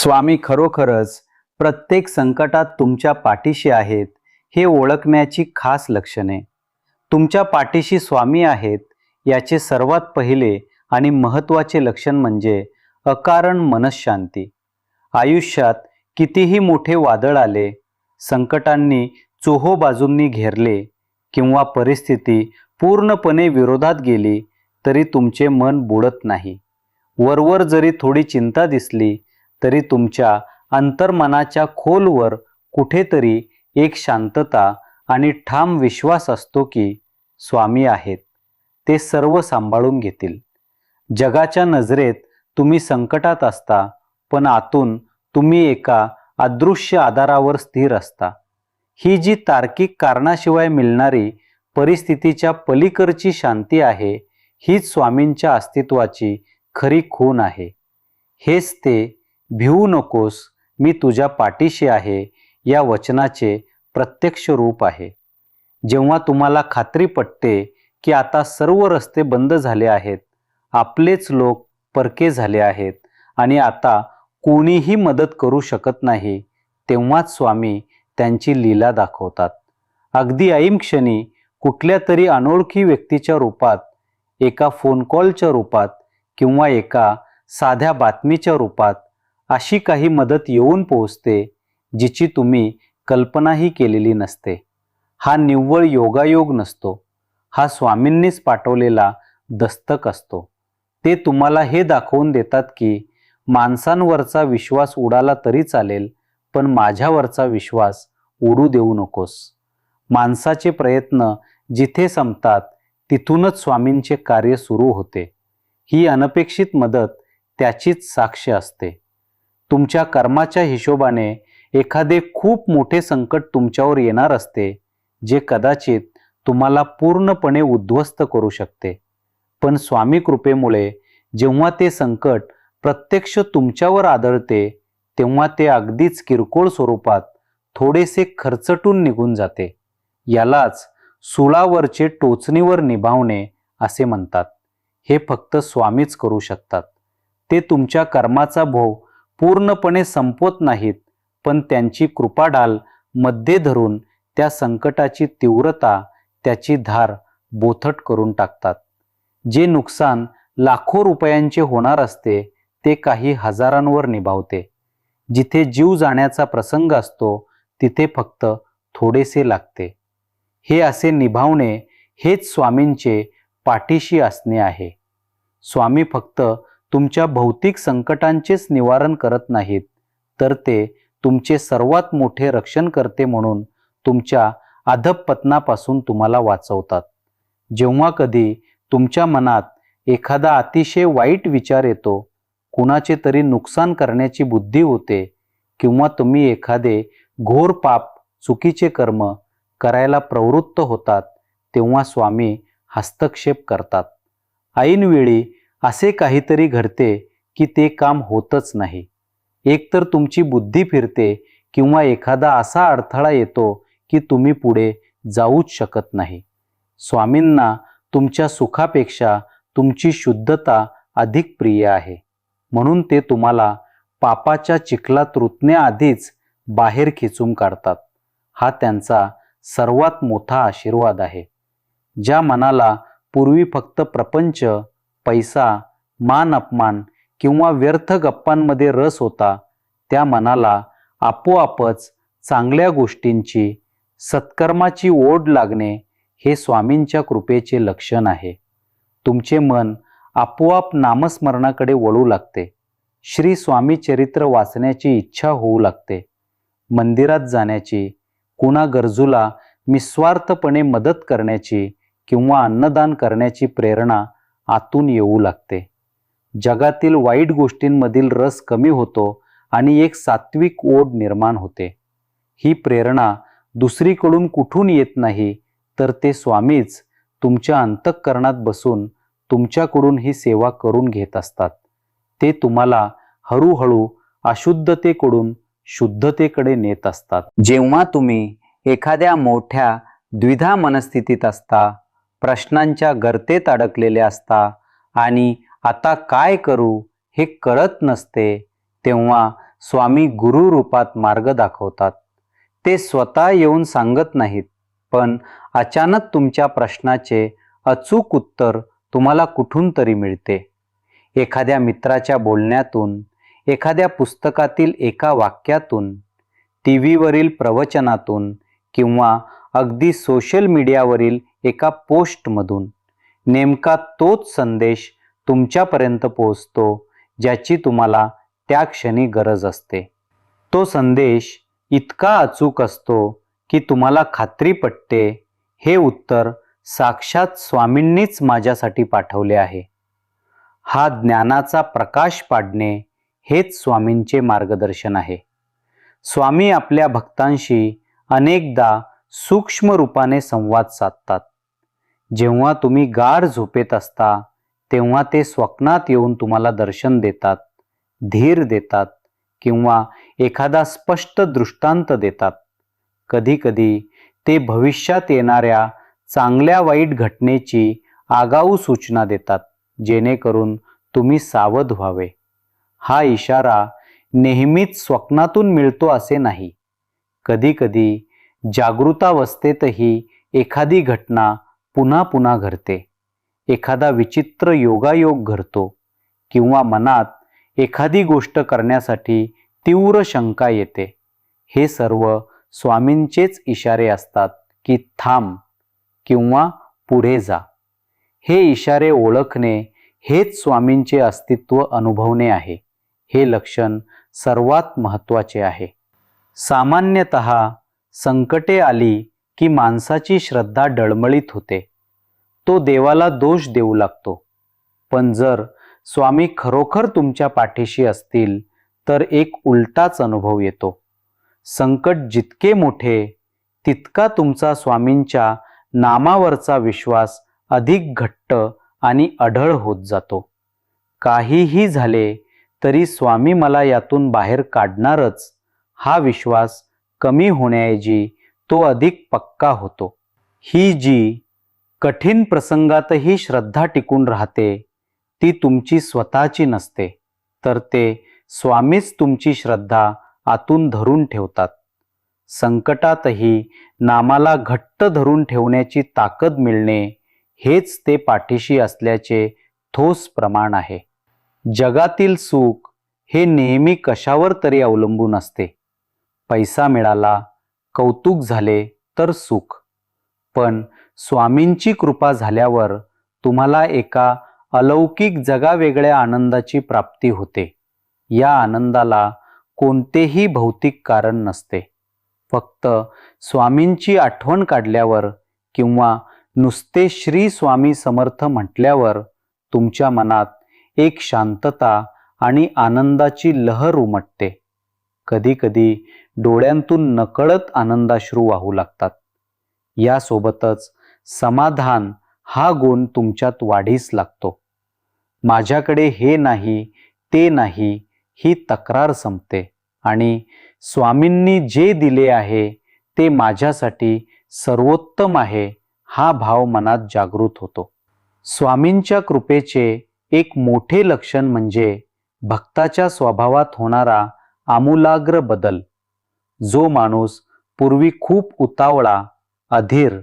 स्वामी खरोखरच प्रत्येक संकटात तुमच्या पाठीशी आहेत हे ओळखण्याची खास लक्षणे. तुमच्या पाठीशी स्वामी आहेत याचे सर्वात पहिले आणि महत्त्वाचे लक्षण म्हणजे अकारण मनशांती. आयुष्यात कितीही मोठे वादळ आले संकटांनी चोहो बाजूंनी घेरले किंवा परिस्थिती पूर्णपणे विरोधात गेली तरी तुमचे मन बुडत नाही. वरवर जरी थोडी चिंता दिसली तरी तुमच्या अंतर्मनाच्या खोलवर कुठेतरी एक शांतता आणि ठाम विश्वास असतो की स्वामी आहेत. ते सर्व सांभाळून घेतील. जगाच्या नजरेत तुम्ही संकटात असता पण आतून तुम्ही एका अदृश्य आधारावर स्थिर असता. ही जी तार्किक कारणाशिवाय मिळणारी परिस्थितीच्या पलीकडची शांती आहे हीच स्वामींच्या अस्तित्वाची खरी खून आहे. हेच ते भिवू नकोस मी तुझ्या पाठीशी आहे या वचनाचे प्रत्यक्ष रूप आहे. जेव्हा तुम्हाला खात्री पटते की आता सर्व रस्ते बंद झाले आहेत आपलेच लोक परके झाले आहेत आणि आता कोणीही मदत करू शकत नाही तेव्हाच स्वामी त्यांची लीला दाखवतात. अगदी ऐमक्षणी कुठल्या तरी अनोळखी व्यक्तीच्या रूपात एका फोन कॉलच्या रूपात किंवा एका साध्या बातमीच्या रूपात अशी काही मदत येऊन पोहोचते जिची तुम्ही कल्पनाही केलेली नसते. हा निव्वळ योगायोग नसतो. हा स्वामींनीच पाठवलेला दस्तक असतो. ते तुम्हाला हे दाखवून देतात की माणसांवरचा विश्वास उडाला तरी चालेल पण माझ्यावरचा विश्वास उडू देऊ नकोस. माणसाचे प्रयत्न जिथे संपतात तिथूनच स्वामींचे कार्य सुरू होते. ही अनपेक्षित मदत त्याचीच साक्ष असते. तुमच्या कर्माच्या हिशोबाने एखादे खूप मोठे संकट तुमच्यावर येणार असते जे कदाचित तुम्हाला पूर्णपणे उद्ध्वस्त करू शकते. पण स्वामी कृपेमुळे जेव्हा ते संकट प्रत्यक्ष तुमच्यावर आदळते तेव्हा ते अगदीच किरकोळ स्वरूपात थोडेसे खर्चटून निघून जाते. यालाच सुळावरचे टोचणीवर निभावणे असे म्हणतात. हे फक्त स्वामीच करू शकतात. ते तुमच्या कर्माचा भोग पूर्णपणे संपवत नाहीत पण त्यांची कृपाडाल मध्ये धरून त्या संकटाची तीव्रता त्याची धार बोथट करून टाकतात. जे नुकसान लाखो रुपयांचे होणार असते ते काही हजारांवर निभावते. जिथे जीव जाण्याचा प्रसंग असतो तिथे फक्त थोडेसे लागते. हे असे निभावणे हेच स्वामींचे पाठीशी असणे आहे. स्वामी फक्त तुमच्या भौतिक संकटांचेच निवारण करत नाहीत तर ते तुमचे सर्वात मोठे रक्षण करते म्हणून तुमच्या अधपतनापासून तुम्हाला वाचवतात. जेव्हा कधी तुमच्या मनात एखादा अतिशय वाईट विचार येतो कुणाचे तरी नुकसान करण्याची बुद्धी होते किंवा तुम्ही एखादे घोर पाप चुकीचे कर्म करायला प्रवृत्त होतात तेव्हा स्वामी हस्तक्षेप करतात. ऐनवेळी असे काहीतरी घडते की ते काम होतच नाही. एकतर तुमची बुद्धी फिरते किंवा एखादा असा अडथळा येतो की तुम्ही पुढे जाऊच शकत नाही. स्वामींना तुमच्या सुखापेक्षा तुमची शुद्धता अधिक प्रिय आहे. म्हणून ते तुम्हाला पापाच्या चिखलात रुतण्याआधीच बाहेर खेचून काढतात. हा त्यांचा सर्वात मोठा आशीर्वाद आहे. ज्या मनाला पूर्वी फक्त प्रपंच पैसा मान अपमान किंवा व्यर्थ गप्पांमध्ये रस होता त्या मनाला आपोआपच चांगल्या गोष्टींची सत्कर्माची ओढ लागणे हे स्वामींच्या कृपेचे लक्षण आहे. तुमचे मन आपोआप नामस्मरणाकडे वळू लागते. श्री स्वामी चरित्र वाचण्याची इच्छा होऊ लागते. मंदिरात जाण्याची कुणा गरजूला निस्वार्थपणे मदत करण्याची किंवा अन्नदान करण्याची प्रेरणा आतून येऊ लागते. जगातील वाईट गोष्टींमधील रस कमी होतो आणि एक सात्विक ओढ निर्माण होते. ही प्रेरणा दुसरीकडून कुठून येत नाही तर ते स्वामीच तुमच्या अंतःकरणात बसून तुमच्याकडून ही सेवा करून घेत असतात. ते तुम्हाला हळूहळू अशुद्धतेकडून शुद्धतेकडे नेत असतात. जेव्हा तुम्ही एखाद्या मोठ्या द्विधा मनस्थितीत असता प्रश्नांच्या गर्तेत अडकलेले असता आणि आता काय करू हे कळत नसते तेव्हा स्वामी गुरु रूपात मार्ग दाखवतात. ते स्वतः येऊन सांगत नाहीत पण अचानक तुमच्या प्रश्नाचे अचूक उत्तर तुम्हाला कुठून तरी मिळते. एखाद्या मित्राच्या बोलण्यातून एखाद्या पुस्तकातील एका वाक्यातून टी व्हीवरील प्रवचनातून किंवा अगदी सोशल मीडियावरील एका पोस्टमधून. नेमका तोच संदेश तुमच्यापर्यंत पोहोचतो ज्याची तुम्हाला त्या क्षणी गरज असते. तो संदेश इतका अचूक असतो की तुम्हाला खात्री पटते हे उत्तर साक्षात स्वामींनीच माझ्यासाठी पाठवले आहे. हा ज्ञानाचा प्रकाश पाडणे हेच स्वामींचे मार्गदर्शन आहे. स्वामी आपल्या भक्तांशी अनेकदा सूक्ष्म रूपाने संवाद साधतात. जेव्हा तुम्ही गाढ झोपेत असता तेव्हा ते स्वप्नात येऊन तुम्हाला दर्शन देतात धीर देतात किंवा एखादा स्पष्ट दृष्टांत देतात. कधीकधी ते भविष्यात येणाऱ्या चांगल्या वाईट घटनेची आगाऊ सूचना देतात जेणेकरून तुम्ही सावध व्हावे. हा इशारा नेहमीच स्वप्नातून मिळतो असे नाही. कधीकधी जागृतावस्थेतही एखादी घटना पुन्हा पुन्हा घडते. एखादा विचित्र योगायोग घडतो किंवा मनात एखादी गोष्ट करण्यासाठी तीव्र शंका येते. हे सर्व स्वामींचेच इशारे असतात की थांब किंवा पुढे जा. हे इशारे ओळखणे हेच स्वामींचे अस्तित्व अनुभवणे आहे. हे लक्षण सर्वात महत्त्वाचे आहे. सामान्यतः संकटे आली की माणसाची श्रद्धा डळमळीत होते. तो देवाला दोष देऊ लागतो. पण जर स्वामी खरोखर तुमच्या पाठीशी असतील तर एक उलटाच अनुभव येतो. संकट जितके मोठे तितका तुमचा स्वामींच्या नामावरचा विश्वास अधिक घट्ट आणि अढळ होत जातो. काहीही झाले तरी स्वामी मला यातून बाहेर काढणारच हा विश्वास कमी होण्याऐवजी तो अधिक पक्का होतो. ही जी कठीण प्रसंगातही श्रद्धा टिकून राहते. ती तुमची स्वतःची नसते. तर ते स्वामीच तुमची श्रद्धा आतून धरून ठेवतात. संकटातही नामाला घट्ट धरून ठेवण्याची ताकद मिळणे हेच ते पाठीशी असल्याचे ठोस प्रमाण आहे. जगातील सुख हे नेहमी कशावर तरी अवलंबून असते. पैसा मिळाला कौतुक झाले तर सुख. पण स्वामींची कृपा झाल्यावर तुम्हाला एका अलौकिक जगावेगळ्या आनंदाची प्राप्ती होते. या आनंदाला कोणतेही भौतिक कारण नसते. फक्त स्वामींची आठवण काढल्यावर किंवा नुसते श्री स्वामी समर्थ म्हटल्यावर तुमच्या मनात एक शांतता आणि आनंदाची लहर उमटते. कधीकधी डोळ्यांतून नकळत आनंदाश्रू वाहू लागतात. यासोबतच समाधान हा गुण तुमच्यात वाढीस लागतो. माझ्याकडे हे नाही ते नाही ही तक्रार संपते आणि स्वामींनी जे दिले आहे ते माझ्यासाठी सर्वोत्तम आहे हा भाव मनात जागृत होतो. स्वामींच्या कृपेचे एक मोठे लक्षण म्हणजे भक्ताच्या स्वभावात होणारा आमूलाग्र बदल. जो माणूस पूर्वी खूप उतावळा अधीर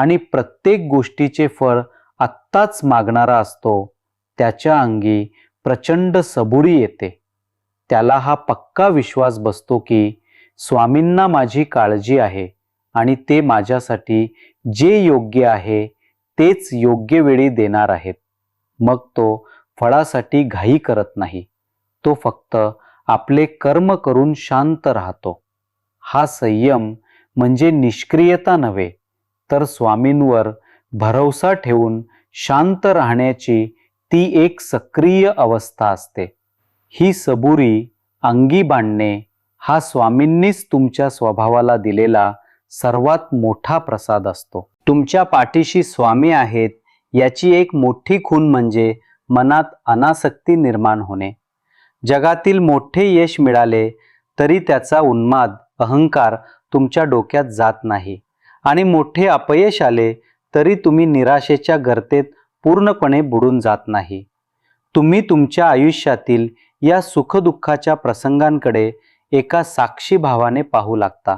आणि प्रत्येक गोष्टीचे फळ आत्ताच मागणारा असतो त्याच्या अंगी प्रचंड सबुरी येते. त्याला हा पक्का विश्वास बसतो की स्वामींना माझी काळजी आहे आणि ते माझ्यासाठी जे योग्य आहे तेच योग्य वेळी देणार आहेत. मग तो फळासाठी घाई करत नाही. तो फक्त आपले कर्म करून शांत राहतो. हा संयम म्हणजे निष्क्रियता नव्हे तर स्वामींवर भरवसा ठेवून शांत राहण्याची ती एक सक्रिय अवस्था असते. ही सबुरी अंगी बांधणे हा स्वामींनीच तुमच्या स्वभावाला दिलेला सर्वात मोठा प्रसाद असतो. तुमच्या पाठीशी स्वामी आहेत याची एक मोठी खूण म्हणजे मनात अनासक्ती निर्माण होणे. जगातील मोठे यश मिळाले तरी त्याचा उन्माद अहंकार तुमच्या डोक्यात जात नाही. आणि मोठे अपयश आले तरी तुम्ही निराशेच्या गर्तेत पूर्णपणे बुडून जात नाही. तुम्ही तुमच्या आयुष्यातील या सुखदुःखाच्या प्रसंगांकडे एका साक्षी भावाने पाहू लागता.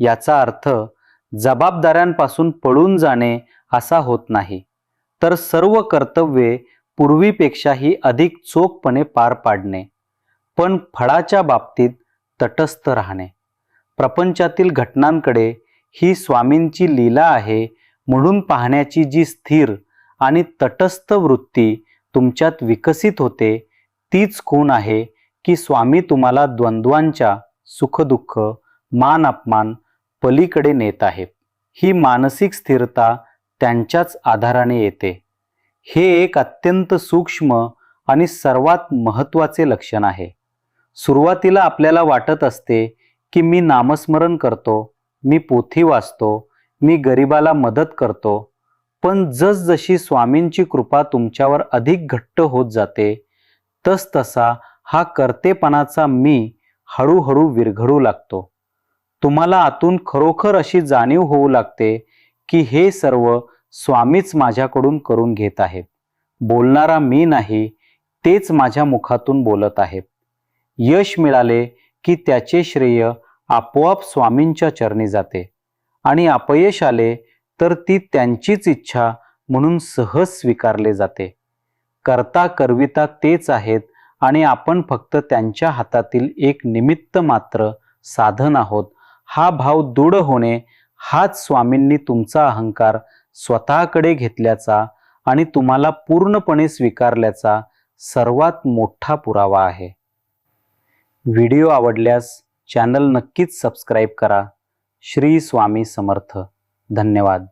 याचा अर्थ जबाबदाऱ्यांपासून पळून जाणे असा होत नाही तर सर्व कर्तव्ये पूर्वीपेक्षाही अधिक चोखपणे पार पाडणे पण फळाच्या बाबतीत तटस्थ राहणे. प्रपंचातील घटनांकडे ही स्वामींची लीला आहे म्हणून पाहण्याची जी स्थिर आणि तटस्थ वृत्ती तुमच्यात विकसित होते तीच खूण आहे की स्वामी तुम्हाला द्वंद्वांच्या सुखदुःख मान अपमान पलीकडे नेत आहेत. ही मानसिक स्थिरता त्यांच्याच आधाराने येते. हे एक अत्यंत सूक्ष्म आणि सर्वात महत्त्वाचे लक्षण आहे. सुरुवातीला आपल्याला वाटत असते की मी नामस्मरण करतो मी पोथी वाचतो मी गरिबाला मदत करतो पण जसजशी स्वामींची कृपा तुमच्यावर अधिक घट्ट होत जाते तसतसा हा कर्तेपणाचा मी हळूहळू विरघळू लागतो. तुम्हाला आतून खरोखर अशी जाणीव होऊ लागते की हे सर्व स्वामीच माझ्याकडून करून घेत आहेत. बोलणारा मी नाही तेच माझ्या मुखातून बोलत आहेत. यश मिळाले की त्याचे श्रेय आपोआप स्वामींच्या चरणी जाते आणि अपयश आले तर ती त्यांचीच इच्छा म्हणून सहज स्वीकारले जाते. करता करविता तेच आहेत आणि आपण फक्त त्यांच्या हातातील एक निमित्त मात्र साधन आहोत. हा भाव दृढ होणे हाच स्वामींनी तुमचा अहंकार स्वतःकडे घेतल्याचा आणि तुम्हाला पूर्णपणे स्वीकारल्याचा सर्वात मोठा पुरावा आहे. व्हिडिओ आवडल्यास चॅनल नक्कीच सबस्क्राईब करा. श्री स्वामी समर्थ. धन्यवाद.